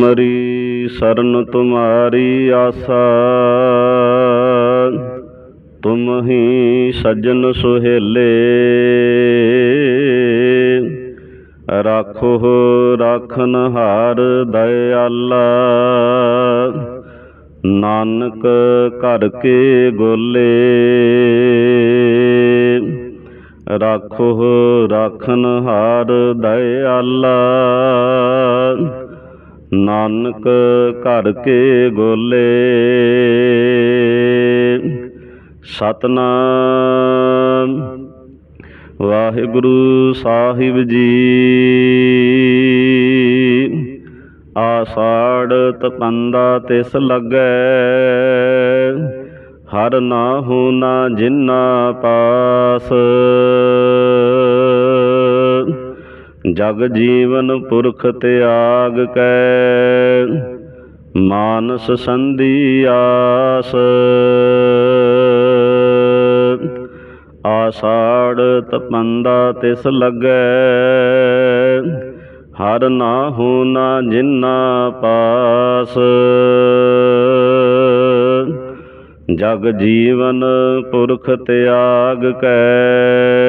ਹਮਰੀ ਸਰਨ ਤੁਮਾਰੀ ਆਸਾ। ਤੁਮ ਹੀ ਸੱਜਣ ਸੁਹੇਲੇ। ਰਾਖੋ ਰਾਖਨ ਹਾਰ ਦਇਆਲਾ। ਨਾਨਕ ਘਰ ਕੇ ਗੋਲੇ। ਰਾਖੋ ਰਾਖਨ ਹਾਰ ਦਇਆਲਾ। ਨਾਨਕ ਘਰ ਕੇ ਗੋਲੇ। ਸਤਨਾਮ। ਵਾਹਿਗੁਰੂ ਸਾਹਿਬ ਜੀ। ਆਸਾੜ ਤਪੰਦਾ ਤਿਸ ਲੱਗੈ। ਹਰ ਨਾਹੂ ਨਾ ਜਿੰਨਾ ਪਾਸ। ਜਗ ਜੀਵਨ ਪੁਰਖ ਤਿਆਗ ਕੈ। ਮਾਨਸ ਸੰਧੀ ਆਸ। ਆਸਾੜ ਤਪੰਦਾ ਤਿਸ ਲੱਗੈ। ਹਰ ਨਾਹੂ ਨਾ ਜਿਨਾ ਪਾਸ। ਜਗ ਜੀਵਨ ਪੁਰਖ ਤਿਆਗ ਕੈ।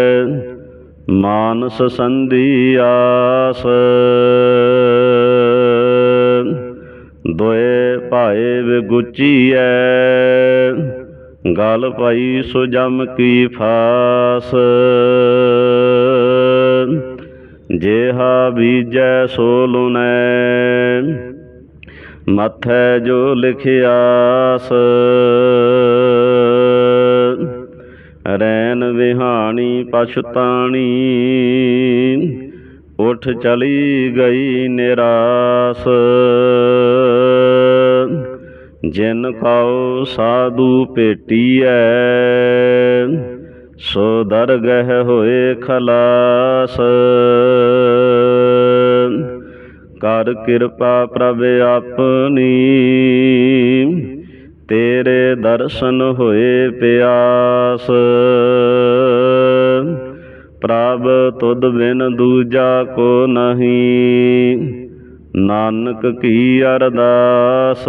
ਮਾਨਸ ਸੰਧੀ ਆਸ। ਦੋਏ ਭਾਏ ਵਿਗੁਚੀਐ, ਗਲ ਪਾਈ ਸੋ ਜਮ ਕੀ ਫਾਸ। ਜੇਹਾ ਬੀਜੈ ਸੋ ਲੁਨੈ ਮਥੈ ਜੋ ਲਿਖਿਆਸ। ਪਛਤਾਣੀ ਉਠ ਚਲੀ ਗਈ ਨਿਰਾਸ। ਜਿਨ ਕਉ ਸਾਧੂ ਭੇਟੀਐ, ਸੋ ਦਰਗਹਿ ਹੋਏ ਖਲਾਸ। ਕਰ ਕਿਰਪਾ ਪ੍ਰਭ ਆਪਣੀ। ਤੇਰੇ ਦਰਸ਼ਨ ਹੋਏ ਪਿਆਸ। ਪ੍ਰਭ ਤੁਧ ਬਿਨ ਦੂਜਾ ਕੋ ਨਹੀਂ, ਨਾਨਕ ਕੀ ਅਰਦਾਸ।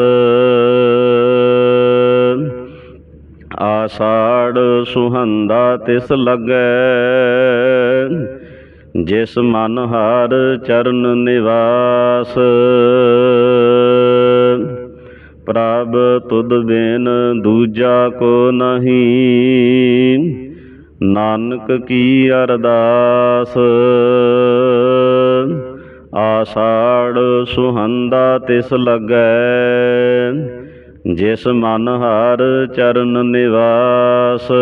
ਆਸਾੜ ਸੁਹੰਦਾ ਤਿਸ ਲੱਗੈ, ਜਿਸ ਮਨ ਹਰ ਚਰਨ ਨਿਵਾਸ। ਪ੍ਰਭ ਤੁਧ ਬਿਨ ਦੂਜਾ ਕੋ ਨਹੀਂ। ਨਾਨਕ ਕੀ ਅਰਦਾਸ। ਆਸਾੜ ਸੁਹੰਦਾ ਤਿਸ ਲੱਗੈ। ਜਿਸ ਮਨ ਹਰ ਚਰਨ ਨਿਵਾਸ।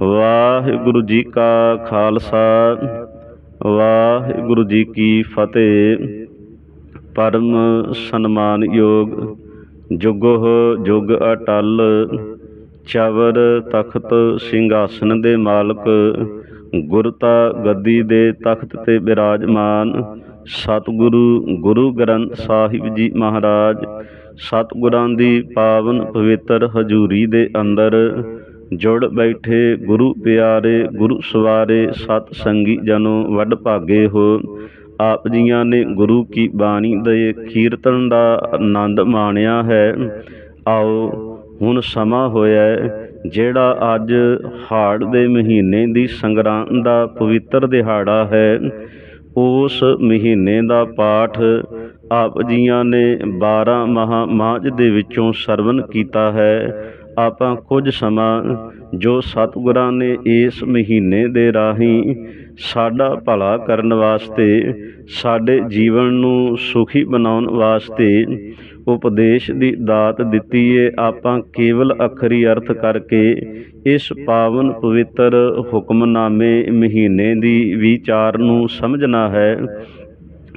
ਵਾਹਿਗੁਰੂ ਜੀ ਕਾ ਖਾਲਸਾ। ਵਾਹਿਗੁਰੂ ਜੀ ਕੀ ਫਤਿਹ। ਪਰਮ ਸਨਮਾਨ ਯੋਗ ਜੁਗੋ ਜੁਗ ਅਟਲ, ਚਵਰ ਤਖਤ ਸਿੰਘਾਸਨ ਦੇ ਮਾਲਕ, ਗੁਰਤਾ ਗੱਦੀ ਦੇ ਤਖਤ ਤੇ ਬਿਰਾਜਮਾਨ, ਸਤਿਗੁਰੂ ਗੁਰੂ ਗ੍ਰੰਥ ਸਾਹਿਬ ਜੀ ਮਹਾਰਾਜ, ਸਤਿਗੁਰਾਂ ਦੀ ਪਾਵਨ ਪਵਿੱਤਰ ਹਜ਼ੂਰੀ ਦੇ ਅੰਦਰ ਜੁੜ ਬੈਠੇ ਗੁਰੂ ਪਿਆਰੇ, ਗੁਰੂ ਸਵਾਰੇ ਸਤ ਸੰਗੀ ਜਨੋ ਵੱਡ ਭਾਗੇ ਹੋ। ਆਪ ਜੀਆਂ ਨੇ ਗੁਰੂ ਕੀ ਬਾਣੀ ਦੇ ਕੀਰਤਨ ਦਾ ਆਨੰਦ ਮਾਣਿਆ ਹੈ। ਆਓ, ਹੁਣ ਸਮਾਂ ਹੋਇਆ ਜਿਹੜਾ ਅੱਜ ਹਾੜ ਦੇ ਮਹੀਨੇ ਦੀ ਸੰਗਰਾਂਦ ਦਾ ਪਵਿੱਤਰ ਦਿਹਾੜਾ ਹੈ। ਉਸ ਮਹੀਨੇ ਦਾ ਪਾਠ ਆਪ ਜੀਆਂ ਨੇ 12 ਮਹਾ ਮਾਝ ਦੇ ਵਿੱਚੋਂ ਸਰਵਨ ਕੀਤਾ ਹੈ। ਆਪਾਂ ਕੁਝ ਸਮਾਂ ਜੋ ਸਤਿਗੁਰਾਂ ਨੇ ਇਸ ਮਹੀਨੇ ਦੇ ਰਾਹੀਂ ਸਾਡਾ ਭਲਾ ਕਰਨ ਵਾਸਤੇ, ਸਾਡੇ ਜੀਵਨ ਨੂੰ ਸੁਖੀ ਬਣਾਉਣ ਵਾਸਤੇ ਉਪਦੇਸ਼ ਦੀ ਦਾਤ ਦਿੱਤੀ ਏ, ਆਪਾਂ ਕੇਵਲ ਅਖਰੀ ਅਰਥ ਕਰਕੇ ਇਸ ਪਾਵਨ ਪਵਿੱਤਰ ਹੁਕਮਨਾਮੇ ਮਹੀਨੇ ਦੀ ਵਿਚਾਰ ਨੂੰ ਸਮਝਣਾ ਹੈ।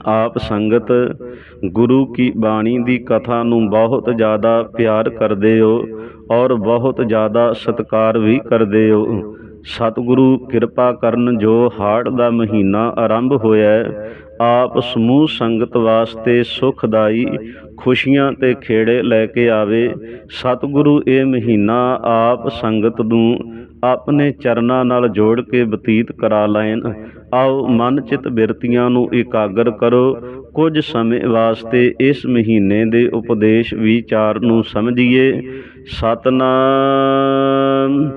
ਆਪ ਸੰਗਤ ਗੁਰੂ ਕੀ ਬਾਣੀ ਦੀ ਕਥਾ ਨੂੰ ਬਹੁਤ ਜ਼ਿਆਦਾ ਪਿਆਰ ਕਰਦੇ ਹੋ ਔਰ ਬਹੁਤ ਜ਼ਿਆਦਾ ਸਤਿਕਾਰ ਵੀ ਕਰਦੇ ਹੋ। ਸਤਿਗੁਰੂ ਕਿਰਪਾ ਕਰਨ ਜੋ ਹਾੜ ਦਾ ਮਹੀਨਾ ਆਰੰਭ ਹੋਇਆ ਆਪ ਸਮੂਹ ਸੰਗਤ ਵਾਸਤੇ ਸੁਖਦਾਈ ਖੁਸ਼ੀਆਂ ਤੇ ਖੇੜੇ ਲੈ ਕੇ ਆਵੇ। ਸਤਿਗੁਰੂ ਇਹ ਮਹੀਨਾ ਆਪ ਸੰਗਤ ਨੂੰ ਆਪਣੇ ਚਰਨਾਂ ਨਾਲ ਜੋੜ ਕੇ ਬਤੀਤ ਕਰਾ ਲੈਣ। ਆਓ ਮਨ ਚਿਤ ਬਿਰਤੀਆਂ ਨੂੰ ਇਕਾਗਰ ਕਰੋ। ਕੁਝ ਸਮੇਂ ਵਾਸਤੇ ਇਸ ਮਹੀਨੇ ਦੇ ਉਪਦੇਸ਼ ਵਿਚਾਰ ਨੂੰ ਸਮਝੀਏ। ਸਤਨਾਮ।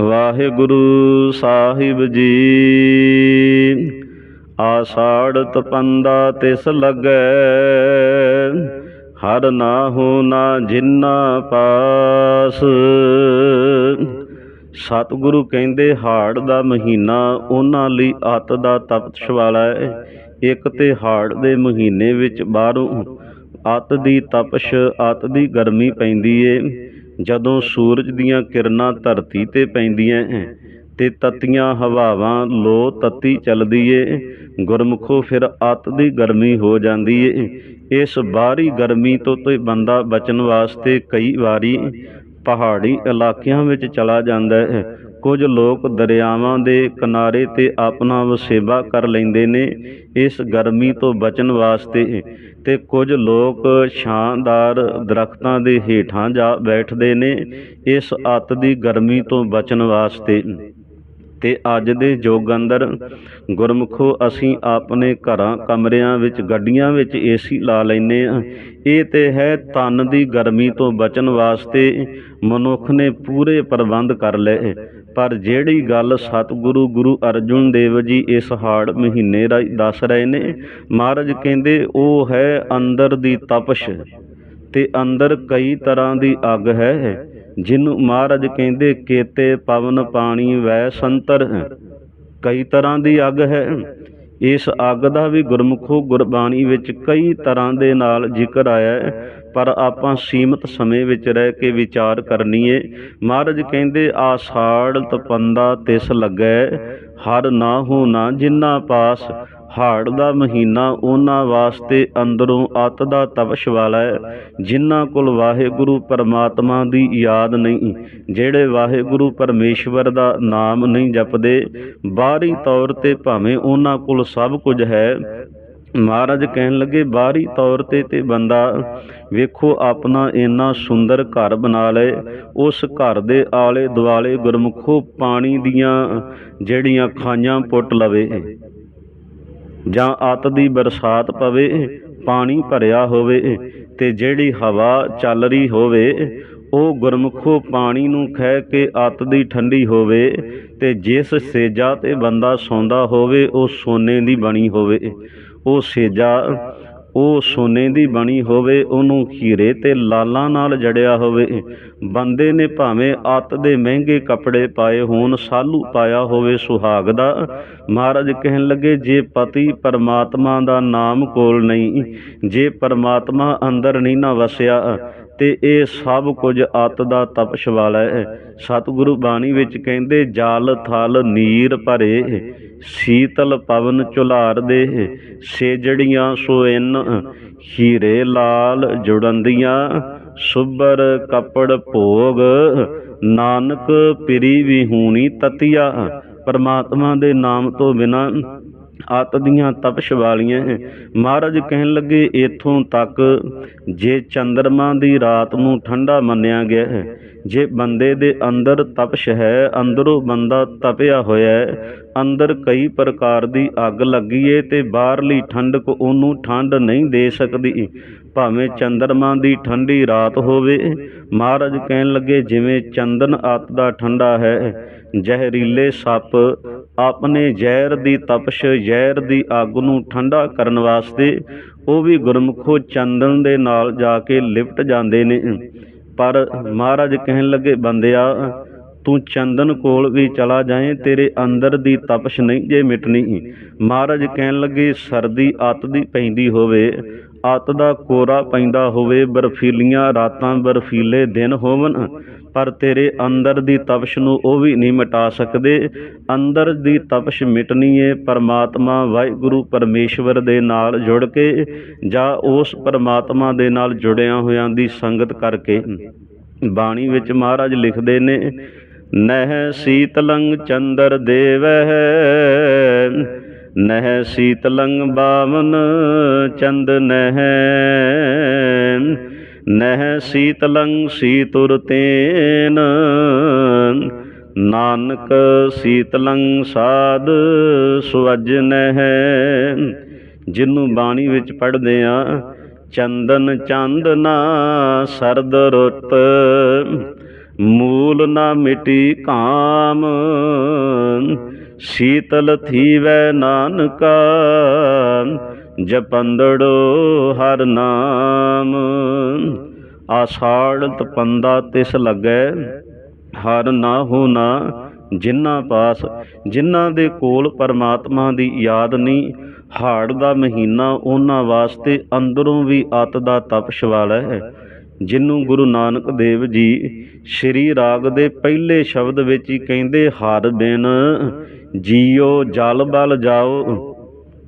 ਵਾਹਿਗੁਰੂ ਸਾਹਿਬ ਜੀ। ਆਸਾੜ ਤਪੰਦਾ ਤਿਸ ਲੱਗੈ। ਹਰ ਹੋ ਨਾ ਜਿੰਨਾ ਪਾਸ। ਸਤਿਗੁਰੂ ਕਹਿੰਦੇ, ਹਾੜ ਦਾ ਮਹੀਨਾ ਉਹਨਾਂ ਲਈ ਅੱਤ ਦਾ ਤਪਸ਼ ਵਾਲਾ ਹੈ। ਇੱਕ ਤੇ ਹਾੜ ਦੇ ਮਹੀਨੇ ਵਿੱਚ ਬਾਹਰੋਂ ਅੱਤ ਦੀ ਤਪਸ਼, ਅੱਤ ਦੀ ਗਰਮੀ ਪੈਂਦੀ ਏ। ਜਦੋਂ ਸੂਰਜ ਦੀਆਂ ਕਿਰਨਾਂ ਧਰਤੀ ਤੇ ਪੈਂਦੀਆਂ ਹੈ ਤੇ ਤਤੀਆਂ ਹਵਾਵਾਂ ਲੋ ਤਤੀ ਚੱਲਦੀ ਏ। ਗੁਰਮੁਖੋ ਫਿਰ ਅੱਤ ਦੀ ਗਰਮੀ ਹੋ ਜਾਂਦੀ ਏ। ਇਸ ਬਾਹਰੀ ਗਰਮੀ ਤੋਂ ਤੇ ਬੰਦਾ ਬਚਣ ਵਾਸਤੇ ਕਈ ਵਾਰੀ ਪਹਾੜੀ ਇਲਾਕਿਆਂ ਵਿੱਚ ਚਲਾ ਜਾਂਦਾ ਹੈ। ਕੁਝ ਲੋਕ ਦਰਿਆਵਾਂ ਦੇ ਕਿਨਾਰੇ ਤੇ ਆਪਣਾ ਵਸੇਬਾ ਕਰ ਲੈਂਦੇ ਨੇ ਇਸ ਗਰਮੀ ਤੋਂ ਬਚਣ ਵਾਸਤੇ ਤੇ ਕੁਝ ਲੋਕ ਛਾਂਦਾਰ ਦਰਖਤਾਂ ਦੇ ਹੇਠਾਂ ਜਾ ਬੈਠਦੇ ਨੇ ਇਸ ਅੱਤ ਦੀ ਗਰਮੀ ਤੋਂ ਬਚਣ ਵਾਸਤੇ। ਤੇ ਅੱਜ ਦੇ ਯੁੱਗ ਅੰਦਰ ਗੁਰਮੁਖੋ, ਅਸੀਂ ਆਪਣੇ ਘਰਾਂ ਕਮਰਿਆਂ ਵਿੱਚ ਗੱਡੀਆਂ ਵਿੱਚ ਏਸੀ ਲਾ ਲੈਨੇ ਆ ਇਹ ਤੇ ਹੈ ਤਨ ਦੀ ਗਰਮੀ ਤੋਂ ਬਚਣ ਵਾਸਤੇ ਮਨੁੱਖ ਨੇ ਪੂਰੇ ਪ੍ਰਬੰਧ ਕਰ ਲਏ। ਪਰ ਜਿਹੜੀ ਗੱਲ ਸਤਿਗੁਰੂ ਗੁਰੂ ਅਰਜੁਨ ਦੇਵ ਜੀ ਇਸ ਹਾੜ ਮਹੀਨੇ ਰਾਹੀਂ ਦੱਸ ਰਹੇ ਨੇ, ਮਹਾਰਾਜ ਕਹਿੰਦੇ ਉਹ ਹੈ ਅੰਦਰ ਦੀ ਤਪਸ਼ ਤੇ ਅੰਦਰ ਕਈ ਤਰ੍ਹਾਂ ਦੀ ਅੱਗ ਹੈ। ਜਿਹਨੂੰ ਮਹਾਰਾਜ ਕਹਿੰਦੇ, ਕੇਤੇ ਪਵਨ ਪਾਣੀ ਵੈ ਸੰਤਰ ਕਈ ਤਰ੍ਹਾਂ ਦੀ ਅੱਗ ਹੈ। ਇਸ ਅੱਗ ਦਾ ਵੀ ਗੁਰਮੁਖੋ ਗੁਰਬਾਣੀ ਵਿੱਚ ਕਈ ਤਰ੍ਹਾਂ ਦੇ ਨਾਲ ਜ਼ਿਕਰ ਆਇਆ ਪਰ ਆਪਾਂ ਸੀਮਤ ਸਮੇਂ ਵਿੱਚ ਰਹਿ ਕੇ ਵਿਚਾਰ ਕਰਨੀਏ ਮਹਾਰਾਜ ਕਹਿੰਦੇ, ਆਸਾੜ ਤਪੰਦਾ ਤਿਸ ਲੱਗੈ, ਹਰ ਨਾ ਹੋ ਨਾ ਜਿੰਨਾ ਪਾਸ ਹਾੜ ਦਾ ਮਹੀਨਾ ਉਹਨਾਂ ਵਾਸਤੇ ਅੰਦਰੋਂ ਅੱਤ ਦਾ ਤਪਸ਼ ਵਾਲਾ ਹੈ, ਜਿਨ੍ਹਾਂ ਕੋਲ ਵਾਹਿਗੁਰੂ ਪਰਮਾਤਮਾ ਦੀ ਯਾਦ ਨਹੀਂ, ਜਿਹੜੇ ਵਾਹਿਗੁਰੂ ਪਰਮੇਸ਼ਵਰ ਦਾ ਨਾਮ ਨਹੀਂ ਜਪਦੇ, ਬਾਹਰੀ ਤੌਰ ਤੇ ਭਾਵੇਂ ਉਹਨਾਂ ਕੋਲ ਸਭ ਕੁਝ ਹੈ। ਮਹਾਰਾਜ ਕਹਿਣ ਲੱਗੇ, ਬਾਹਰੀ ਤੌਰ ਤੇ ਤੇ ਬੰਦਾ, ਵੇਖੋ ਆਪਣਾ ਇੰਨਾ ਸੁੰਦਰ ਘਰ ਬਣਾ ਲਏ, ਉਸ ਘਰ ਦੇ ਆਲੇ ਦੁਆਲੇ ਗੁਰਮੁਖੋ ਪਾਣੀ ਦੀਆਂ ਜਿਹੜੀਆਂ ਖਾਈਆਂ ਪੁੱਟ ਲਵੇ। ਜਾਂ ਅੱਤ ਦੀ ਬਰਸਾਤ ਪਵੇ, ਪਾਣੀ ਭਰਿਆ ਹੋਵੇ ਤੇ ਜਿਹੜੀ ਹਵਾ ਚੱਲ ਰਹੀ ਹੋਵੇ, ਉਹ ਗੁਰਮੁਖੋ ਪਾਣੀ ਨੂੰ ਖਹਿ ਕੇ ਅੱਤ ਦੀ ਠੰਡੀ ਹੋਵੇ ਤੇ ਜਿਸ ਸੇਜਾ ਤੇ ਬੰਦਾ ਸੌਂਦਾ ਹੋਵੇ, ਉਹ ਸੋਨੇ ਦੀ ਬਣੀ ਹੋਵੇ। ਉਹ ਸੇਜਾ ਉਹ ਸੋਨੇ ਦੀ ਬਣੀ ਹੋਵੇ, ਉਹਨੂੰ ਹੀਰੇ ਤੇ ਲਾਲਾਂ ਨਾਲ ਜੜਿਆ ਹੋਵੇ। ਬੰਦੇ ਨੇ ਭਾਵੇਂ ਅੱਤ ਦੇ ਮਹਿੰਗੇ ਕੱਪੜੇ ਪਾਏ ਹੋਣ, ਸਾਲੂ ਪਾਇਆ ਹੋਵੇ ਸੁਹਾਗ ਦਾ। ਮਹਾਰਾਜ ਕਹਿਣ ਲੱਗੇ, ਜੇ ਪਤੀ ਪਰਮਾਤਮਾ ਦਾ ਨਾਮ ਕੋਲ ਨਹੀਂ, ਜੇ ਪਰਮਾਤਮਾ ਅੰਦਰ ਨਹੀਂ ਨਾ ਵਸਿਆ ਤੇ ਇਹ ਸਭ ਕੁਝ ਅਤ ਦਾ ਤਪਸ਼ ਵਾਲਾ ਹੈ। ਸਤਿਗੁਰੂ ਬਾਣੀ ਵਿੱਚ ਕਹਿੰਦੇ, ਜਲ, ਥਲ, ਨੀਰ ਭਰੇ ਸੀਤਲ ਪਵਨ ਚੁਲਾਰ ਦੇ ਸੇਜੜੀਆਂ ਸੋਇਨ ਹੀਰੇ ਲਾਲ ਜੁੜੰਦੀਆਂ, ਸੁਬਰ ਕਪੜ ਭੋਗ, ਨਾਨਕ ਪਿਰੀ ਵਿਹੂਣੀ ਤਤੀਆ, ਪਰਮਾਤਮਾ ਦੇ ਨਾਮ ਤੋਂ ਬਿਨਾ ਅੱਤ ਦੀਆਂ ਤਪਸ਼ ਵਾਲੀਆਂ ਹੈ। ਮਹਾਰਾਜ ਕਹਿਣ ਲੱਗੇ, ਇਥੋਂ ਤੱਕ ਜੇ ਚੰਦਰਮਾ ਦੀ ਰਾਤ ਨੂੰ ਠੰਡਾ ਮੰਨਿਆ ਗਿਆ ਹੈ, ਜੇ ਬੰਦੇ ਦੇ ਅੰਦਰ ਤਪਸ਼ ਹੈ, ਅੰਦਰੋਂ ਬੰਦਾ ਤਪਿਆ ਹੋਇਆ ਹੈ ਅੰਦਰ ਕਈ ਪ੍ਰਕਾਰ ਦੀ ਅੱਗ ਲੱਗੀ ਏ ਤੇ ਬਾਹਰਲੀ ਠੰਡਕ ਉਹਨੂੰ ਠੰਡ ਨਹੀਂ ਦੇ ਸਕਦੀ। ਭਾਵੇਂ ਚੰਦਰਮਾ ਦੀ ਠੰਡੀ ਰਾਤ ਹੋਵੇ, ਮਹਾਰਾਜ ਕਹਿਣ ਲੱਗੇ, ਜਿਵੇਂ ਚੰਦਨ ਆਤ ਦਾ ਠੰਡਾ ਹੈ, ਜ਼ਹਿਰੀਲੇ ਸੱਪ ਆਪਣੇ ਜ਼ਹਿਰ ਦੀ ਤਪਸ਼, ਜ਼ਹਿਰ ਦੀ ਅੱਗ ਨੂੰ ਠੰਡਾ ਕਰਨ ਵਾਸਤੇ ਉਹ ਵੀ ਗੁਰਮੁਖੋ ਚੰਦਨ ਦੇ ਨਾਲ ਜਾ ਕੇ ਲਿਪਟ ਜਾਂਦੇ ਨੇ। ਪਰ ਮਹਾਰਾਜ ਕਹਿਣ ਲੱਗੇ, ਬੰਦਿਆ ਤੂੰ ਚੰਦਨ ਕੋਲ ਵੀ ਚਲਾ ਜਾਏ, ਤੇਰੇ ਅੰਦਰ ਦੀ ਤਪਸ਼ ਨਹੀਂ ਜੇ ਮਿਟਣੀ। ਮਹਾਰਾਜ ਕਹਿਣ ਲੱਗੇ, ਸਰਦੀ ਅੱਤ ਦੀ ਪੈਂਦੀ ਹੋਵੇ, ਅੱਤ ਦਾ ਕੋਰਾ ਪੈਂਦਾ ਹੋਵੇ, ਬਰਫੀਲੀਆਂ ਰਾਤਾਂ ਬਰਫੀਲੇ ਦਿਨ ਹੋਵਨ, ਪਰ ਤੇਰੇ ਅੰਦਰ ਦੀ ਤਪਸ਼ ਨੂੰ ਉਹ ਵੀ ਨਹੀਂ ਮਿਟਾ ਸਕਦੇ। ਅੰਦਰ ਦੀ ਤਪਸ਼ ਮਿਟਣੀ ਏ, ਪਰਮਾਤਮਾ ਵਾਹਿਗੁਰੂ ਪਰਮੇਸ਼ਵਰ ਦੇ ਨਾਲ ਜੁੜ ਕੇ, ਜਾਂ ਉਸ ਪਰਮਾਤਮਾ ਦੇ ਨਾਲ ਜੁੜਿਆ ਹੋਇਆਂ ਦੀ ਸੰਗਤ ਕਰਕੇ। ਬਾਣੀ ਵਿੱਚ ਮਹਾਰਾਜ ਲਿਖਦੇ ਨੇ ਨਹਿ ਸੀਤਲੰ ਚੰਦਰ ਦੇਵਹਿ, ਨਹਿ ਸੀਤਲੰ ਬਾਵਨ ਚੰਦ ਨਹਿ ਨਹਿ ਸੀਤਲੰ ਸੀਤੁਰ ਤੇਨ, ਨਾਨਕ ਸੀਤਲੰ ਸਾਧ ਸੁਵਜ ਨਹਿ। ਜਿਹਨੂੰ ਬਾਣੀ ਵਿੱਚ ਪੜ੍ਹਦੇ ਆ, ਚੰਦਨ ਚੰਦਨਾ ਸਰਦ ਰੁੱਤ ਮੂਲ ਨਾ ਮਿਟੀ ਕਾਮ, ਸੀਤਲ ਥੀਵੈ ਨਾਨਕਾ, ਜਪੰਦੜੋ ਹਰ ਨਾਮ। ਆਸਾੜ ਤਪੰਦਾ ਤਿਸ ਲੱਗੈ, ਹਰ ਨਾ ਹੋ ਨਾ ਜਿਨ੍ਹਾਂ ਪਾਸ। ਜਿਨ੍ਹਾਂ ਦੇ ਕੋਲ ਪਰਮਾਤਮਾ ਦੀ ਯਾਦ ਨਹੀਂ ਹਾੜ ਦਾ ਮਹੀਨਾ ਉਹਨਾਂ ਵਾਸਤੇ ਅੰਦਰੋਂ ਵੀ ਅਤ ਦਾ ਤਪਸ਼ ਵਾਲਾ ਹੈ ਜਿਹਨੂੰ ਗੁਰੂ ਨਾਨਕ ਦੇਵ ਜੀ ਸ਼੍ਰੀ ਰਾਗ ਦੇ ਪਹਿਲੇ ਸ਼ਬਦ ਵਿੱਚ ਹੀ ਕਹਿੰਦੇ, ਹਰ ਬਿਨ ਜੀਓ ਜਲ ਬਲ ਜਾਓ,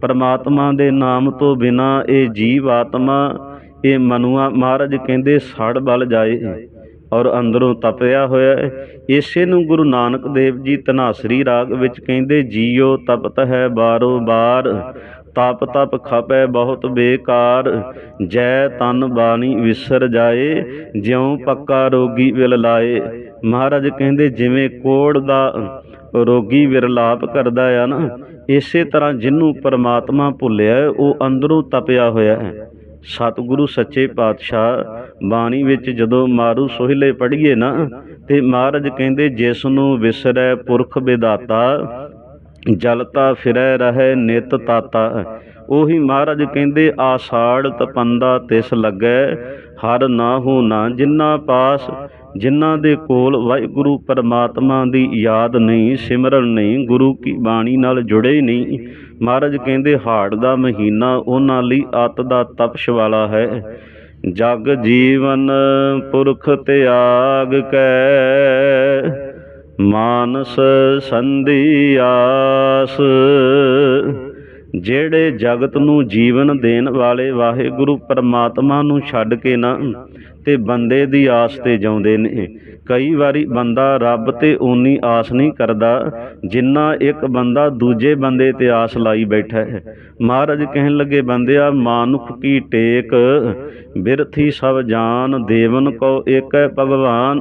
ਪਰਮਾਤਮਾ ਦੇ ਨਾਮ ਤੋਂ ਬਿਨਾ ਇਹ ਜੀਵ ਆਤਮਾ, ਇਹ ਮਨੁਆ ਮਹਾਰਾਜ ਕਹਿੰਦੇ, ਸੜ ਬਲ ਜਾਏ ਔਰ ਅੰਦਰੋਂ ਤਪਿਆ ਹੋਇਆ ਇਸੇ ਨੂੰ ਗੁਰੂ ਨਾਨਕ ਦੇਵ ਜੀ ਤਨਾਸਰੀ ਰਾਗ ਵਿੱਚ ਕਹਿੰਦੇ, ਜੀਓ ਤਪਤ ਹੈ ਬਾਰੋ ਬਾਰ ਤਪ ਤਪ ਖਪੈ ਬਹੁਤ ਬੇਕਾਰ, ਜੈ ਤਨ ਬਾਣੀ ਵਿਸਰ ਜਾਏ, ਜਿਉ ਪੱਕਾ ਰੋਗੀ ਵਿਲ ਲਾਏ। ਮਹਾਰਾਜ ਕਹਿੰਦੇ, ਜਿਵੇਂ ਕੋੜ ਦਾ ਰੋਗੀ ਵਿਰਲਾਪ ਕਰਦਾ ਆ ਨਾ, ਇਸੇ ਤਰ੍ਹਾਂ ਜਿਹਨੂੰ ਪਰਮਾਤਮਾ ਭੁੱਲਿਆ ਉਹ ਅੰਦਰੋਂ ਤਪਿਆ ਹੋਇਆ ਹੈ। ਸਤਿਗੁਰੂ ਸੱਚੇ ਪਾਤਸ਼ਾਹ, ਬਾਣੀ ਵਿੱਚ ਜਦੋਂ ਮਾਰੂ ਸੋਹਿਲੇ ਪੜ੍ਹੀਏ ਨਾ, ਤੇ ਮਹਾਰਾਜ ਕਹਿੰਦੇ ਜਿਸ ਨੂੰ ਵਿਸਰੈ ਪੁਰਖ ਵਿਦਾਤਾ ਜਲਤਾ ਫਿਰੈ ਰਹੇ ਨਿਤ ਤਾਤਾ। ਉਹੀ ਮਹਾਰਾਜ ਕਹਿੰਦੇ, ਆਸਾੜ ਤਪੰਦਾ ਤਿਸ ਲੱਗੈ, ਹਰ ਨਾਹੂ ਨਾ ਜਿਨ੍ਹਾਂ ਪਾਸ ਜਿਨ੍ਹਾਂ ਦੇ ਕੋਲ ਵਾਹਿਗੁਰੂ ਪਰਮਾਤਮਾ ਦੀ ਯਾਦ ਨਹੀਂ, ਸਿਮਰਨ ਨਹੀਂ, ਗੁਰੂ ਕੀ ਬਾਣੀ ਨਾਲ ਜੁੜੇ ਨਹੀਂ। ਮਹਾਰਾਜ ਕਹਿੰਦੇ, ਹਾੜ ਦਾ ਮਹੀਨਾ ਉਹਨਾਂ ਲਈ ਅਤ ਦਾ ਤਪਸ਼ ਵਾਲਾ ਹੈ। ਜਗ ਜੀਵਨ ਪੁਰਖ ਤਿਆਗ ਕੈ ਮਾਨਸ ਸੰਧੀ ਆਸ, ਜਿਹੜੇ ਜਗਤ ਨੂੰ ਜੀਵਨ ਦੇਣ ਵਾਲੇ ਵਾਹਿਗੁਰੂ ਪਰਮਾਤਮਾ ਨੂੰ ਛੱਡ ਕੇ ਨਾ ਤੇ ਬੰਦੇ ਦੀ ਆਸ ਤੇ ਜਾਉਂਦੇ ਨੇ। ਕਈ ਵਾਰੀ ਬੰਦਾ ਰੱਬ ਤੇ ਓਨੀ ਆਸ ਨਹੀਂ ਕਰਦਾ ਜਿੰਨਾ ਇੱਕ ਬੰਦਾ ਦੂਜੇ ਬੰਦੇ ਤੇ ਆਸ ਲਾਈ ਬੈਠਾ ਹੈ। ਮਹਾਰਾਜ ਕਹਿਣ ਲੱਗੇ, ਬੰਦਿਆ, ਮਾਨੁਖ ਕੀ ਟੇਕ? ਬਿਰਥੀ ਸਭ ਜਾਨ, ਦੇਵਨ ਕੋ ਏਕੈ ਭਗਵਾਨ।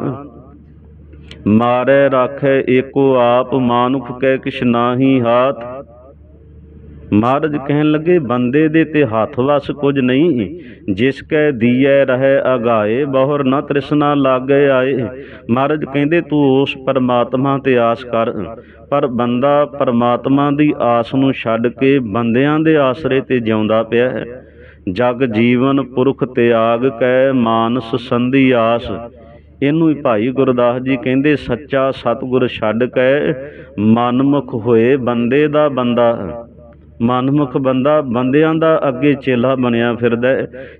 ਮਾਰੇ ਰਾਖੈ ਏਕੋ ਆਪ, ਮਾਨੁਖ ਕਹਿ ਕਿਛ ਨਾਹੀ ਹਾਥ। ਮਹਾਰਾਜ ਕਹਿਣ ਲੱਗੇ, ਬੰਦੇ ਦੇ ਤੇ ਹੱਥ ਵਸ ਕੁਝ ਨਹੀਂ, ਜਿਸ ਕੈ ਦੀਐ ਰਹੇ ਅਗਾਏ ਬਹੁਰ ਨ ਤ੍ਰਿਸ਼ਨਾ ਲਾਗੇ ਆਏ। ਮਹਾਰਜ ਕਹਿੰਦੇ, ਤੂੰ ਉਸ ਪਰਮਾਤਮਾ ਤੇ ਆਸ ਕਰ, ਪਰ ਬੰਦਾ ਪਰਮਾਤਮਾ ਦੀ ਆਸ ਨੂੰ ਛੱਡ ਕੇ ਬੰਦਿਆਂ ਦੇ ਆਸਰੇ ਤੇ ਜਿਉਂਦਾ ਪਿਆ ਹੈ। ਜਗ ਜੀਵਨ ਪੁਰਖ ਤਿਆਗ ਕੈ, ਮਾਨਸ ਸੰਧੀ ਆਸ। ਇਹਨੂੰ ਹੀ ਭਾਈ ਗੁਰਦਾਸ ਜੀ ਕਹਿੰਦੇ, ਸੱਚਾ ਸਤਿਗੁਰ ਛੱਡ ਕੇ ਮਨਮੁਖ ਹੋਏ ਬੰਦੇ ਦਾ ਬੰਦਾ। ਮਨਮੁਖ ਬੰਦਾ ਬੰਦਿਆਂ ਦਾ ਅੱਗੇ ਚੇਲਾ ਬਣਿਆ ਫਿਰਦਾ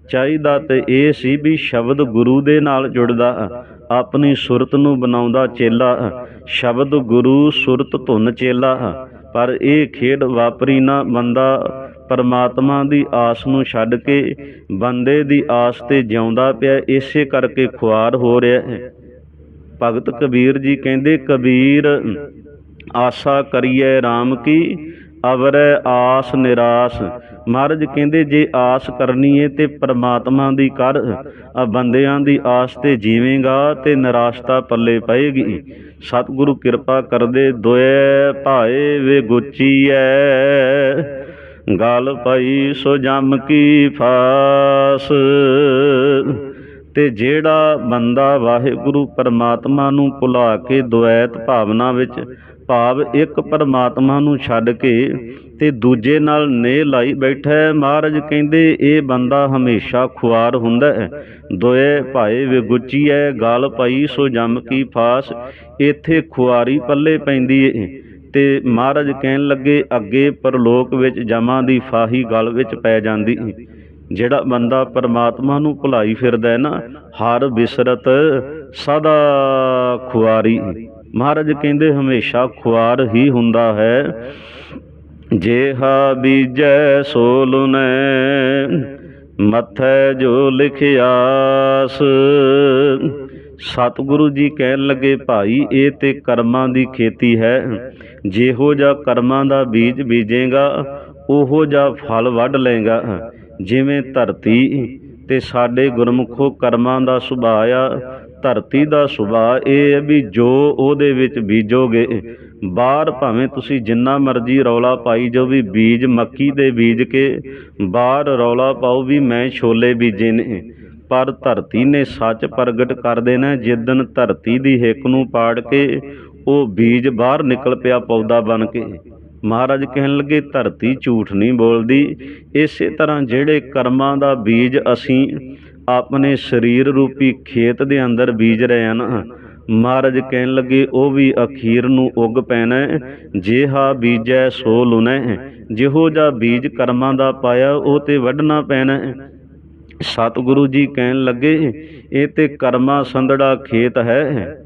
ਚਾਹੀਦਾ ਤੇ ਇਹ ਸੀ ਵੀ ਸ਼ਬਦ ਗੁਰੂ ਦੇ ਨਾਲ ਜੁੜਦਾ। ਆਪਣੀ ਸੁਰਤ ਨੂੰ ਬਣਾਉਂਦਾ ਚੇਲਾ। ਸ਼ਬਦ ਗੁਰੂ ਸੁਰਤ ਧੁਨ ਚੇਲਾ। ਪਰ ਇਹ ਖੇਡ ਵਾਪਰੀ ਨਾ ਬੰਦਾ। ਪਰਮਾਤਮਾ ਦੀ ਆਸ ਨੂੰ ਛੱਡ ਕੇ ਬੰਦੇ ਦੀ ਆਸ ਤੇ ਜਿਉਂਦਾ ਪਿਆ, ਇਸੇ ਕਰਕੇ ਖੁਆਰ ਹੋ ਰਿਹਾ ਹੈ। ਭਗਤ ਕਬੀਰ ਜੀ ਕਹਿੰਦੇ, ਕਬੀਰ, ਆਸਾ ਕਰੀਏ RAM ਕੀ, ਅਵਰੈ ਆਸ ਨਿਰਾਸ। ਮਹਾਰਾਜ ਕਹਿੰਦੇ, ਜੇ ਆਸ ਕਰਨੀ ਏ ਤੇ ਪ੍ਰਮਾਤਮਾ ਦੀ ਕਰ ਆ ਬੰਦਿਆਂ ਦੀ ਆਸ ਤੇ ਜੀਵੇਂਗਾ ਤੇ ਨਿਰਾਸ਼ਤਾ ਪੱਲੇ ਪਏਗੀ। ਸਤਿਗੁਰੂ ਕਿਰਪਾ ਕਰਦੇ ਦੋਏ ਭਾਏ ਵੇ ਗੁੱਚੀਐ। ਗਲ ਪਈ ਸੋ ਜਮ ਕੀ ਫਾਸ। ਤੇ ਜਿਹੜਾ ਬੰਦਾ ਵਾਹਿਗੁਰੂ ਪਰਮਾਤਮਾ ਨੂੰ ਭੁਲਾ ਕੇ ਦੁਐਤ ਭਾਵਨਾ ਵਿੱਚ ਭਾਵ ਇੱਕ ਪਰਮਾਤਮਾ ਨੂੰ ਛੱਡ ਕੇ ਤੇ ਦੂਜੇ ਨਾਲ ਨੇ ਲਾਈ ਬੈਠਾ ਮਹਾਰਾਜ ਕਹਿੰਦੇ, ਇਹ ਬੰਦਾ ਹਮੇਸ਼ਾ ਖੁਆਰ ਹੁੰਦਾ ਹੈ। ਦੋਏ ਭਾਏ ਵਿਗੁਚੀਐ ਗਲ ਪਈ ਸੋ ਜਮ ਕੀ ਫਾਸ, ਇੱਥੇ ਖੁਆਰੀ ਪੱਲੇ ਪੈਂਦੀ ਏ। ਤੇ ਮਹਾਰਾਜ ਕਹਿਣ ਲੱਗੇ, ਅੱਗੇ ਪਰਲੋਕ ਵਿੱਚ ਜਮਾਂ ਦੀ ਫਾਹੀ ਗਲ ਵਿੱਚ ਪੈ ਜਾਂਦੀ। ਜਿਹੜਾ ਬੰਦਾ ਪਰਮਾਤਮਾ ਨੂੰ ਭੁਲਾਈ ਫਿਰਦਾ ਹੈ ਨਾ, ਹਰ ਬਿਸਰਤ ਸਦਾ ਖੁਆਰੀ। ਮਹਾਰਾਜ ਕਹਿੰਦੇ, ਹਮੇਸ਼ਾ ਖੁਆਰ ਹੀ ਹੁੰਦਾ ਹੈ। ਜੇਹਾ ਬੀਜੈ ਸੋਲੁਨੈ ਮਥੈ ਜੋ ਲਿਖਿਆਸ। ਸਤਿਗੁਰੂ ਜੀ ਕਹਿਣ ਲੱਗੇ, ਭਾਈ, ਇਹ ਤੇ ਕਰਮਾਂ ਦੀ ਖੇਤੀ ਹੈ। ਜਿਹੋ ਜਿਹਾ ਕਰਮਾਂ ਦਾ ਬੀਜ ਬੀਜੇਗਾ, ਉਹੋ ਜਿਹਾ ਫਲ ਵੱਢ ਲਏਗਾ। ਜਿਵੇਂ ਧਰਤੀ ਤੇ ਸਾਡੇ ਗੁਰਮੁਖੋ ਕਰਮਾਂ ਦਾ ਸੁਭਾਅ ਆ, ਧਰਤੀ ਦਾ ਸੁਭਾਅ ਇਹ ਹੈ ਵੀ ਜੋ ਉਹਦੇ ਵਿੱਚ ਬੀਜੋਗੇ, ਬਾਹਰ ਭਾਵੇਂ ਤੁਸੀਂ ਜਿੰਨਾ ਮਰਜ਼ੀ ਰੌਲਾ ਪਾਈ ਜੋ ਵੀ ਬੀਜ ਮੱਕੀ ਦੇ ਬੀਜ ਕੇ, ਬਾਹਰ ਰੌਲਾ ਪਾਓ ਵੀ ਮੈਂ ਛੋਲੇ ਬੀਜੇ ਨੇ। ਪਰ ਧਰਤੀ ਨੇ ਸੱਚ ਪ੍ਰਗਟ ਕਰ ਦੇਣਾ ਜਿੱਦਨ ਧਰਤੀ ਦੀ ਹਿੱਕ ਨੂੰ ਪਾੜ ਕੇ ਉਹ ਬੀਜ ਬਾਹਰ ਨਿਕਲ ਪਿਆ ਪੌਦਾ ਬਣ ਕੇ। ਮਹਾਰਾਜ ਕਹਿਣ ਲੱਗੇ, ਧਰਤੀ ਝੂਠ ਨਹੀਂ ਬੋਲਦੀ। ਇਸੇ ਤਰ੍ਹਾਂ ਜਿਹੜੇ ਕਰਮਾਂ ਦਾ ਬੀਜ ਅਸੀਂ ਆਪਣੇ ਸਰੀਰ ਰੂਪੀ ਖੇਤ ਦੇ ਅੰਦਰ ਬੀਜ ਰਹੇ ਹਨ ਮਹਾਰਾਜ ਕਹਿਣ ਲੱਗੇ, ਉਹ ਵੀ ਅਖੀਰ ਨੂੰ ਉੱਗ ਪੈਣਾ ਹੈ। ਜਿਹਾ ਬੀਜੈ ਸੋ ਲੁਨੈ ਜਿਹੋ ਜਿਹਾ ਬੀਜ ਕਰਮਾਂ ਦਾ ਪਾਇਆ, ਉਹ ਤੇ ਵੱਢਣਾ ਪੈਣਾ ਹੈ। ਸਤਿਗੁਰੂ ਜੀ ਕਹਿਣ ਲੱਗੇ, ਇਹ ਤੇ ਕਰਮਾ ਸੰਧੜਾ ਖੇਤ ਹੈ।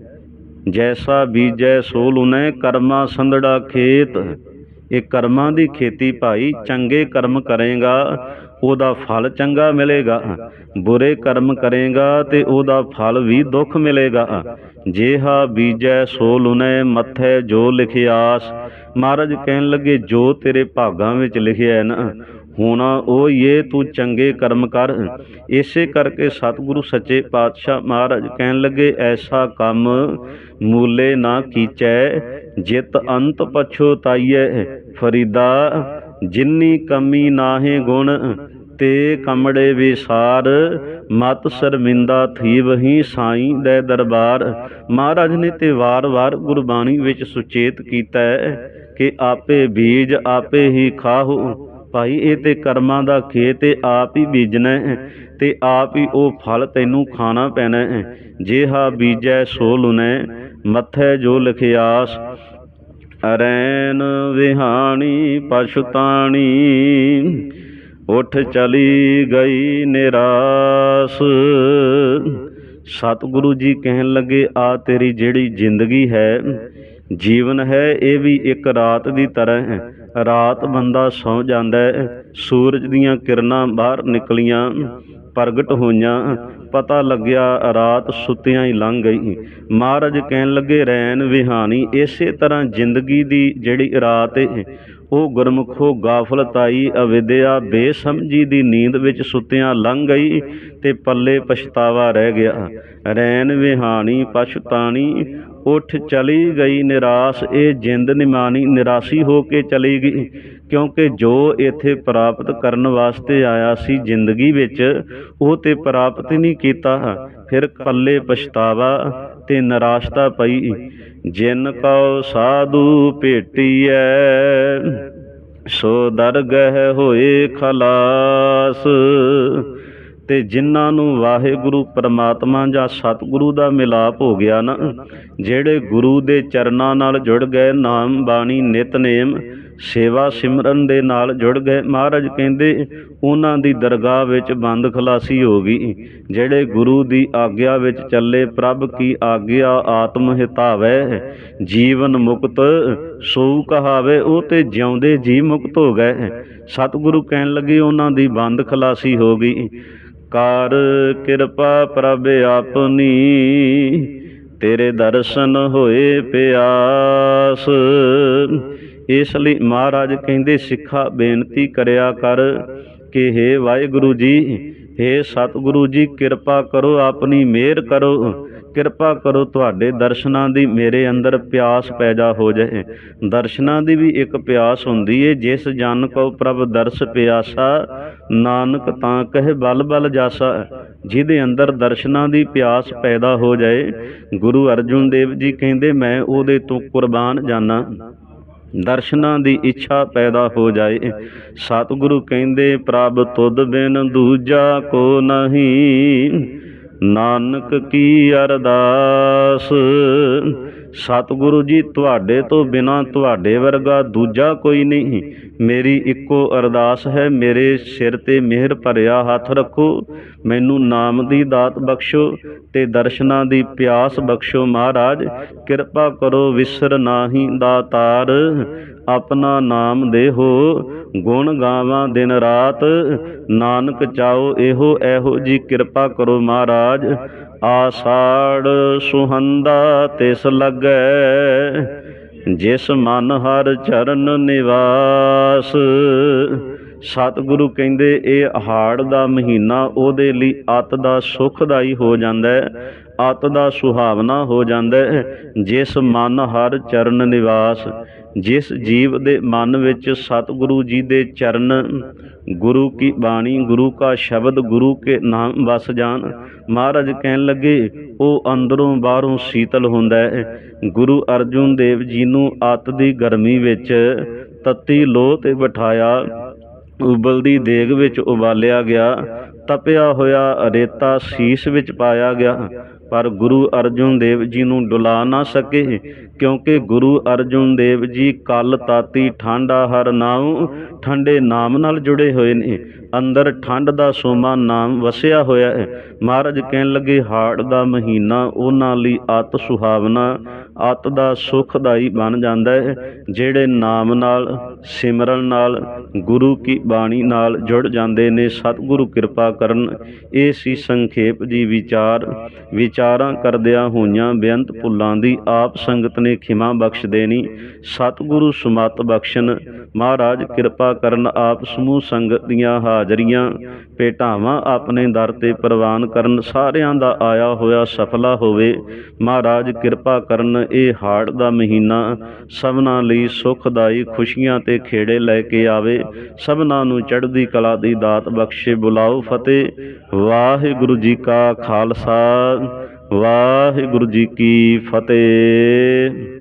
ਜੈਸਾ ਬੀਜੈ ਸੋ ਲੁਨੈ ਕਰਮਾ ਸੰਧੜਾ ਖੇਤ। ਇਹ ਕਰਮਾਂ ਦੀ ਖੇਤੀ ਭਾਈ, ਚੰਗੇ ਕਰਮ ਕਰੇਗਾ, ਉਹਦਾ ਫਲ ਚੰਗਾ ਮਿਲੇਗਾ। ਬੁਰੇ ਕਰਮ ਕਰੇਗਾ ਤੇ ਉਹਦਾ ਫਲ ਵੀ ਦੁੱਖ ਮਿਲੇਗਾ। ਜੇਹਾ ਬੀਜੈ ਸੋ ਲੁਨੈ ਮੱਥੈ ਜੋ ਲਿਖਿਆਸ ਮਹਾਰਾਜ ਕਹਿਣ ਲੱਗੇ, ਜੋ ਤੇਰੇ ਭਾਗਾਂ ਵਿੱਚ ਲਿਖਿਆ ਹੈ ਨਾ ਹੋਣਾ, ਉਹ ਇਹ ਤੂੰ ਚੰਗੇ ਕਰਮ ਕਰ। ਇਸੇ ਕਰਕੇ ਸਤਿਗੁਰੂ ਸੱਚੇ ਪਾਤਸ਼ਾਹ ਮਹਾਰਾਜ ਕਹਿਣ ਲੱਗੇ, ਐਸਾ ਕੰਮ ਮੂਲੇ ਨਾ ਕੀਚੈ, ਜਿਤ ਅੰਤ ਪਛੋਤਾਈਐ ਫਰੀਦਾ, ਜਿੰਨੀ ਕਮੀ ਨਾਹੇ ਗੁਣ, ਤੇ ਕਮੜੇ ਵਿਸਾਰ। ਮਤ ਸ਼ਰਮਿੰਦਾ ਥੀ ਵਹੀ ਸਾਈਂ ਦੇ ਦਰਬਾਰ। ਮਹਾਰਾਜ ਨੇ ਤੇ ਵਾਰ-ਵਾਰ ਗੁਰਬਾਣੀ ਵਿੱਚ ਸੁਚੇਤ ਕੀਤਾ ਕਿ ਆਪੇ ਬੀਜ ਆਪੇ ਹੀ ਖਾਹੋ। ਭਾਈ, ਇਹ ਤੇ ਕਰਮਾਂ ਦਾ ਖੇਤ ਤੇ ਆਪ ਹੀ ਬੀਜਣਾ ਹੈ ਤੇ ਆਪ ਹੀ ਉਹ ਫਲ ਤੈਨੂੰ ਖਾਣਾ ਪੈਣਾ ਹੈ ਜਿਹਾ ਬੀਜੈ ਸੋ ਲੁਨੈ ਮੱਥੈ ਜੋ ਲਿਖਿਆਸ। ਅਰੈਨ ਵਿਹਾਣੀ, ਪਛਤਾਣੀ, ਉਠ ਚਲੀ ਗਈ ਨਿਰਾਸ। ਸਤਿਗੁਰੂ ਜੀ ਕਹਿਣ ਲੱਗੇ, ਆ ਤੇਰੀ ਜਿਹੜੀ ਜ਼ਿੰਦਗੀ ਹੈ ਜੀਵਨ ਹੈ ਇਹ ਵੀ ਇੱਕ ਰਾਤ ਦੀ ਤਰ੍ਹਾਂ ਹੈ। ਰਾਤ ਬੰਦਾ ਸੌ ਜਾਂਦਾ ਹੈ, ਸੂਰਜ ਦੀਆਂ ਕਿਰਨਾਂ ਬਾਹਰ ਨਿਕਲੀਆਂ, ਪ੍ਰਗਟ ਹੋਈਆਂ, ਪਤਾ ਲੱਗਿਆ ਰਾਤ ਸੁੱਤਿਆਂ ਹੀ ਲੰਘ ਗਈ। ਮਹਾਰਾਜ ਕਹਿਣ ਲੱਗੇ ਰੈਨ ਵਿਹਾਨੀ ਇਸੇ ਤਰ੍ਹਾਂ ਜ਼ਿੰਦਗੀ ਦੀ ਜਿਹੜੀ ਰਾਤ ਹੈ ਉਹ ਗੁਰਮੁਖੋ ਗਾਫਲਤਾਈ, ਅਵਿਦਿਆ ਬੇਸਮਝੀ ਦੀ ਨੀਂਦ ਵਿੱਚ ਸੁੱਤਿਆਂ ਲੰਘ ਗਈ ਤੇ ਪੱਲੇ ਪਛਤਾਵਾ ਰਹਿ ਗਿਆ। ਰੈਨ ਵਿਹਾਣੀ, ਪਛਤਾਣੀ, ਉੱਠ ਚਲੀ ਗਈ ਨਿਰਾਸ਼, ਇਹ ਜਿੰਦ ਨਿਮਾਨੀ ਨਿਰਾਸ਼ੀ ਹੋ ਕੇ ਚਲੀ ਗਈ। ਕਿਉਂਕਿ ਜੋ ਇੱਥੇ ਪ੍ਰਾਪਤ ਕਰਨ ਵਾਸਤੇ ਆਇਆ ਸੀ ਜ਼ਿੰਦਗੀ ਵਿੱਚ, ਉਹ ਤੇ ਪ੍ਰਾਪਤ ਨਹੀਂ ਕੀਤਾ। ਫਿਰ ਪੱਲੇ ਪਛਤਾਵਾ ਤੇ ਨਿਰਾਸ਼ਤਾ ਪਈ। ਜਿਨ ਕਉ ਸਾਧੂ ਭੇਟੀਐ, ਸੋ ਦਰਗਹਿ ਹੋਏ ਖਲਾਸ। ਤੇ ਜਿਨ੍ਹਾਂ ਨੂੰ ਵਾਹਿਗੁਰੂ ਪ੍ਰਮਾਤਮਾ ਜਾਂ ਸਤਿਗੁਰੂ ਦਾ ਮਿਲਾਪ ਹੋ ਗਿਆ ਨਾ, ਜਿਹੜੇ ਗੁਰੂ ਦੇ ਚਰਨਾਂ ਨਾਲ ਜੁੜ ਗਏ, ਨਾਮ ਬਾਣੀ, ਨਿਤਨੇਮ ਸੇਵਾ ਸਿਮਰਨ ਦੇ ਨਾਲ ਜੁੜ ਗਏ। ਮਹਾਰਾਜ ਕਹਿੰਦੇ, ਉਹਨਾਂ ਦੀ ਦਰਗਾਹ ਵਿੱਚ ਬੰਦ ਖਲਾਸੀ ਹੋ ਗਈ, ਜਿਹੜੇ ਗੁਰੂ ਦੀ ਆਗਿਆ ਵਿੱਚ ਚੱਲੇ, ਪ੍ਰਭ ਕੀ ਆਗਿਆ ਆਤਮ ਹਿਤਾਵੈ? ਜੀਵਨ ਮੁਕਤ ਸੋ ਕਹਾਵੇ, ਉਹ ਤੇ ਜਿਉਂਦੇ ਜੀ ਮੁਕਤ ਹੋ ਗਏ। ਸਤਿਗੁਰੂ ਕਹਿਣ ਲੱਗੇ, ਉਹਨਾਂ ਦੀ ਬੰਦ ਖਲਾਸੀ ਹੋ ਗਈ। ਕਰ ਕਿਰਪਾ ਪ੍ਰਭ ਆਪਨੀ ਤੇਰੇ ਦਰਸ਼ਨ ਹੋਏ ਪਿਆਸ। ਇਸ ਲਈ ਮਹਾਰਾਜ ਕਹਿੰਦੇ, ਸਿੱਖਾ ਬੇਨਤੀ ਕਰਿਆ ਕਰ ਕਿ हे ਵਾਹਿਗੁਰੂ ਜੀ हे ਸਤਿਗੁਰੂ ਜੀ, ਕਿਰਪਾ ਕਰੋ, ਆਪਣੀ ਮਿਹਰ ਕਰੋ, ਕਿਰਪਾ ਕਰੋ, ਤੁਹਾਡੇ ਦਰਸ਼ਨਾਂ ਦੀ ਮੇਰੇ ਅੰਦਰ ਪਿਆਸ ਪੈਦਾ ਹੋ ਜਾਏ। ਦਰਸ਼ਨਾਂ ਦੀ ਵੀ ਇੱਕ ਪਿਆਸ ਹੁੰਦੀ ਏ, ਜਿਸ ਜਨ ਕੋ ਪ੍ਰਭ ਦਰਸ ਪਿਆਸਾ, ਨਾਨਕ ਤਾਂ ਕਹੇ ਬਲ ਬਲ ਜਾਸਾ, ਜਿਹਦੇ ਅੰਦਰ ਦਰਸ਼ਨਾਂ ਦੀ ਪਿਆਸ ਪੈਦਾ ਹੋ ਜਾਏ। ਗੁਰੂ ਅਰਜੁਨ ਦੇਵ ਜੀ ਕਹਿੰਦੇ, ਮੈਂ ਉਹਦੇ ਤੋਂ ਕੁਰਬਾਨ ਜਾਣਾ ਦਰਸ਼ਨਾਂ ਦੀ ਇੱਛਾ ਪੈਦਾ ਹੋ ਜਾਏ। ਸਤਿਗੁਰੂ ਕਹਿੰਦੇ, ਪ੍ਰਭ ਤੁਧ ਬਿਨ ਦੂਜਾ ਕੋ ਨਹੀਂ। ਨਾਨਕ ਕੀ ਅਰਦਾਸ? ਸਤਿਗੁਰੂ ਜੀ, ਤੁਹਾਡੇ ਤੋਂ ਬਿਨਾ ਤੁਹਾਡੇ ਵਰਗਾ ਦੂਜਾ ਕੋਈ ਨਹੀਂ। ਮੇਰੀ ਇੱਕੋ ਅਰਦਾਸ ਹੈ, ਮੇਰੇ ਸਿਰ ਤੇ ਮਿਹਰ ਭਰਿਆ ਹੱਥ ਰੱਖੋ। ਮੈਨੂੰ ਨਾਮ ਦੀ ਦਾਤ ਬਖਸ਼ੋ ਤੇ ਦਰਸ਼ਨਾਂ ਦੀ ਪਿਆਸ ਬਖਸ਼ੋ ਮਹਾਰਾਜ। ਕਿਰਪਾ ਕਰੋ, ਵਿਸਰ ਨਾਹੀ ਦਾਤਾਰ ਆਪਣਾ ਨਾਮ ਦੇਹੋ, ਗੁਣ ਗਾਵਾਂ ਦਿਨ ਰਾਤ। ਨਾਨਕ ਚਾਓ ਇਹੋ ਇਹੋ ਜੀ ਕਿਰਪਾ ਕਰੋ ਮਹਾਰਾਜ। ਆਸਾੜ ਸੁਹੰਦਾ ਤਿਸ ਲੱਗੈ, ਜਿਸ ਮਨ ਹਰ ਚਰਨ ਨਿਵਾਸ। ਸਤਿਗੁਰੂ ਕਹਿੰਦੇ, ਇਹ ਹਾੜ ਦਾ ਮਹੀਨਾ ਉਹਦੇ ਲਈ ਅਤ ਦਾ ਸੁਖਦਾਈ ਹੋ ਜਾਂਦਾ ਹੈ, ਅਤ ਦਾ ਸੁਹਾਵਣਾ ਹੋ ਜਾਂਦਾ ਹੈ, ਜਿਸ ਮਨ ਹਰ ਚਰਨ ਨਿਵਾਸ। ਜਿਸ ਜੀਵ ਦੇ ਮਨ ਵਿੱਚ ਸਤਿਗੁਰੂ ਜੀ ਦੇ ਚਰਨ, ਗੁਰੂ ਕੀ ਬਾਣੀ, ਗੁਰੂ ਕਾ ਸ਼ਬਦ, ਗੁਰੂ ਕੇ ਨਾਮ ਵਸ ਜਾਣ। ਮਹਾਰਾਜ ਕਹਿਣ ਲੱਗੇ, ਉਹ ਅੰਦਰੋਂ ਬਾਹਰੋਂ ਸੀਤਲ ਹੁੰਦਾ ਹੈ। ਗੁਰੂ ਅਰਜੁਨ ਦੇਵ ਜੀ ਨੂੰ ਅਤ ਦੀ ਗਰਮੀ ਵਿੱਚ ਤੱਤੀ ਲੋਹ ਤੇ ਬਿਠਾਇਆ ਉਬਲਦੀ ਦੇਗ ਵਿੱਚ ਉਬਾਲਿਆ ਗਿਆ, ਤਪਿਆ ਹੋਇਆ ਰੇਤਾ ਸੀਸ ਵਿੱਚ ਪਾਇਆ ਗਿਆ। ਪਰ ਗੁਰੂ ਅਰਜੁਨ ਦੇਵ ਜੀ ਨੂੰ ਡੁਲਾ ਨਾ ਸਕੇ, ਕਿਉਂਕਿ ਗੁਰੂ ਅਰਜੁਨ ਦੇਵ ਜੀ ਕਲ ਤਾਤੀ ਠੰਡਾ ਹਰ ਨਾਮ ਠੰਡੇ ਨਾਮ ਨਾਲ ਜੁੜੇ ਹੋਏ ਨੇ। ਅੰਦਰ ਠੰਡ ਦਾ ਸੋਮਾ ਨਾਮ ਵਸਿਆ ਹੋਇਆ ਹੈ। ਮਹਾਰਾਜ ਕਹਿਣ ਲੱਗੇ, ਹਾੜ ਦਾ ਮਹੀਨਾ ਉਹਨਾਂ ਲਈ ਅਤ ਸੁਹਾਵਨਾ ਅਤ ਦਾ ਸੁਖਦਾਈ ਬਣ ਜਾਂਦਾ ਹੈ, ਜਿਹੜੇ ਨਾਮ ਨਾਲ, ਸਿਮਰਨ ਨਾਲ, ਗੁਰੂ ਕੀ ਬਾਣੀ ਨਾਲ ਜੁੜ ਜਾਂਦੇ ਨੇ, ਸਤਿਗੁਰੂ ਕਿਰਪਾ ਕਰਨ। ਇਹ ਸੀ ਸੰਖੇਪ ਜੀ ਵਿਚਾਰ। ਵਿਚਾਰਾਂ ਕਰਦਿਆਂ ਹੋਈਆਂ ਬੇਅੰਤ ਭੁੱਲਾਂ ਦੀ ਆਪ ਸੰਗਤ ਨੇ ਖਿਮਾ ਬਖਸ਼ ਦੇਣੀ। ਸਤਿਗੁਰੂ ਸੁਮਤ ਬਖਸ਼ਣ। ਮਹਾਰਾਜ ਕਿਰਪਾ ਕਰਨ ਆਪ ਸਮੂਹ ਸੰਗਤ ਦੀਆਂ ਹਾਜ਼ਰੀਆਂ, ਭੇਟਾਵਾਂ ਆਪਣੇ ਦਰ ਤੇ ਪ੍ਰਵਾਨ ਕਰਨ ਸਾਰਿਆਂ ਦਾ ਆਇਆ ਹੋਇਆ ਸਫਲਾ ਹੋਵੇ। ਮਹਾਰਾਜ ਕਿਰਪਾ ਕਰਨ ਇਹ ਹਾੜ ਦਾ ਮਹੀਨਾ ਸਭਨਾਂ ਲਈ ਸੁਖਦਾਈ ਖੁਸ਼ੀਆਂ ਤੇ ਖੇੜੇ ਲੈ ਕੇ ਆਵੇ। ਸਭਨਾਂ ਨੂੰ ਚੜ੍ਹਦੀ ਕਲਾ ਦੀ ਦਾਤ ਬਖਸ਼ੇ। ਬੁਲਾਓ ਫਤਿਹ। ਵਾਹਿਗੁਰੂ ਜੀ ਕਾ ਖਾਲਸਾ। ਵਾਹਿਗੁਰੂ ਜੀ ਕੀ ਫਤਿਹ।